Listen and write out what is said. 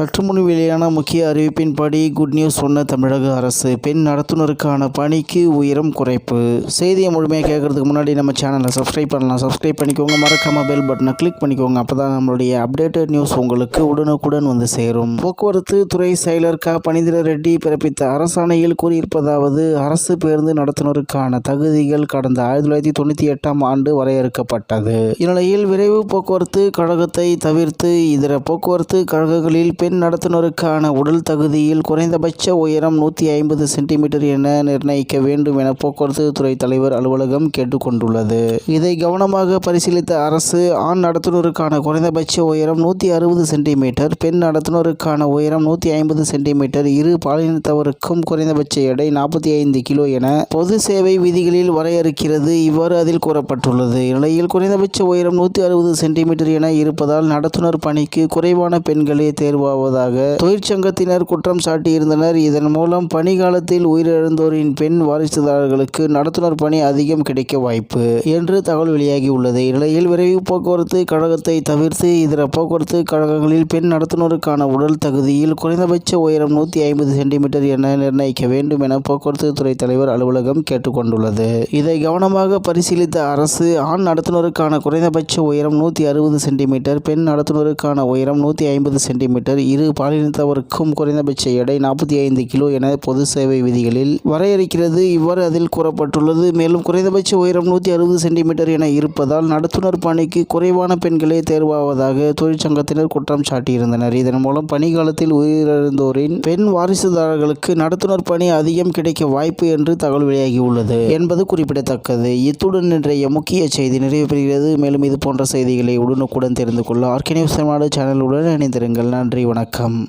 சற்று முன் வெளியான முக்கிய அறிவிப்பின்படி குட் நியூஸ் சொன்ன தமிழக அரசு பெண் நடத்துனருக்கான பணிக்கு உயரம் குறைப்பு. செய்தியை முழுமையாக கேட்கறதுக்கு முன்னாடி நம்ம சேனலை சப்ஸ்கிரைப் பண்ணலாம். சப்ஸ்கிரைப் பண்ணிக்கோங்க. மறக்காம பெல் பட்டனை கிளிக் பண்ணிக்கோங்க. அப்போ தான் நம்மளுடைய அப்டேட்டட் நியூஸ் உங்களுக்கு உடனுக்குடன் வந்து சேரும். போக்குவரத்து துறை செயலர் க. பனிந்திர ரெட்டி பிறப்பித்த அரசாணையில் கூறியிருப்பதாவது அரசு பேருந்து நடத்துனருக்கான தகுதிகள் கடந்த ஆயிரத்தி தொள்ளாயிரத்தி தொண்ணூற்றி எட்டாம் ஆண்டு வரையறுக்கப்பட்டது. இந்நிலையில் விரைவு போக்குவரத்து கழகத்தை தவிர்த்து இதர போக்குவரத்து கழகங்களில் பெண் நடத்துனருக்கான உடல் தகுதியில் குறைந்தபட்ச உயரம் நூற்றி ஐம்பது சென்டிமீட்டர் என நிர்ணயிக்க வேண்டும் என போக்குவரத்து துறை தலைவர் அலுவலகம் கேட்டுக்கொண்டுள்ளது. இதை கவனமாக பரிசீலித்த அரசு ஆண் நடத்துனருக்கான குறைந்தபட்ச உயரம் நூற்றி அறுபது சென்டிமீட்டர் பெண் நடத்துனருக்கான உயரம் நூற்றி ஐம்பது சென்டிமீட்டர் இரு பாலினத்தவருக்கும் குறைந்தபட்ச எடை நாற்பத்தி ஐந்து கிலோ என பொது சேவை விதிகளில் வரையறுக்கிறது. இவ்வாறு அதில் கூறப்பட்டுள்ளது. இந்நிலையில் குறைந்தபட்ச உயரம் நூற்றி அறுபது சென்டிமீட்டர் என இருப்பதால் நடத்துனர் பணிக்கு குறைவான பெண்களே தேர்வாவதாக தொழிற்சங்கத்தினர் குற்றம் சாட்டியிருந்தனர். இதன் மூலம் பணி காலத்தில் உயிரிழந்தோரின் பெண் வாரிசுதாரர்களுக்கு நடத்துனர் பணி அதிகம் கிடைக்க வாய்ப்பு என்று தகவல் வெளியாகியுள்ளது. இந்நிலையில் விரைவு போக்குவரத்து கழகத்தை தவிர்த்து இதர போக்குவரத்து கழகங்களில் பெண் நடத்துனருக்கான உடல் தகுதியில் குறைந்தபட்ச உயரம் நூற்றி ஐம்பது சென்டிமீட்டர் என நிர்ணயிக்க வேண்டும் என போக்குவரத்து துறை தலைவர் அலுவலகம் கேட்டுக்கொண்டுள்ளது. இதை கவனமாக பரிசீலித்த அரசு ஆண் நடத்துனருக்கான குறைந்தபட்ச உயரம் நூற்றி அறுபது சென்டிமீட்டர் பெண் நடத்துனருக்கான உயரம் நூற்றி ஐம்பது சென்டிமீட்டர் இரு பாலினத்தவருக்கும் குறைந்தபட்ச எடை நாற்பத்தி ஐந்து கிலோ என பொது சேவை விதிகளில் வரையறுக்கிறது. இவ்வாறு அதில் கூறப்பட்டுள்ளது. மேலும் குறைந்தபட்ச உயரம் நூற்றி அறுபது சென்டிமீட்டர் என இருப்பதால் நடத்துனர் பணிக்கு குறைவான பெண்களே தேர்வாவதாக தொழிற்சங்கத்தினர் குற்றம் சாட்டியிருந்தனர். இதன் மூலம் பணிக்காலத்தில் உயிரிழந்தோரின் பெண் வாரிசுதாரர்களுக்கு நடத்துனர் பணி அதிகம் கிடைக்க வாய்ப்பு என்று தகவல் வெளியாகியுள்ளது என்பது குறிப்பிடத்தக்கது. இத்துடன் இன்றைய முக்கிய செய்தி நிறைவு பெறுகிறது. மேலும் இது போன்ற செய்திகளை உடனுக்குடன் தெரிந்து கொள்ள ஆர்கே நியூஸ் தமிழ்நாடு சேனலுடன் இணைந்திருங்கள். நன்றி வணக்கம்.